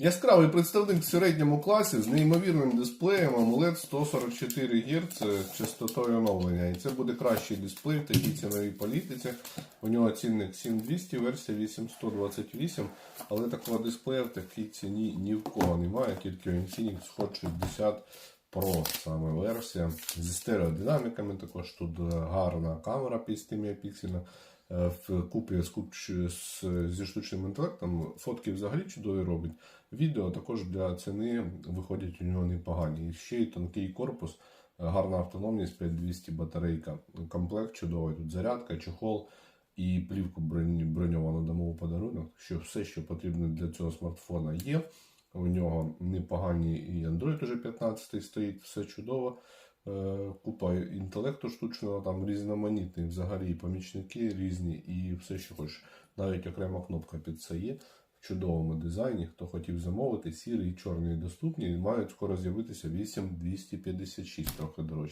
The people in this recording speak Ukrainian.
Яскравий представник в середньому класі з неймовірним дисплеєм AMOLED 144 Гц частотою оновлення. І це буде кращий дисплей в такій ціновій політиці. У нього цінник 7200, версія 8128, але такого дисплея в такій ціні ні в кого немає, тільки Infinix Hot 60 Pro саме версія. Зі стереодинаміками також тут гарна камера 50 мегапіксельна. Е, в купі з, з, зі штучним інтелектом фотки взагалі чудові робить. Відео також для ціни виходять у нього непогані. І ще й тонкий корпус, е, гарна автономність 5200 батарейка. Комплект чудовий. Тут зарядка, чехол і плівку броньовану дамо подарунок. Що все, що потрібно для цього смартфона є. У нього непогані і Android уже 15 стоїть, все чудово. Е, Купа інтелекту штучного, там різноманітний, взагалі помічники різні, і все, що хочеш. Навіть окрема кнопка під це є в чудовому дизайні. Хто хотів замовити, сірий і чорний доступні, мають скоро з'явитися 8256, трохи дорожче.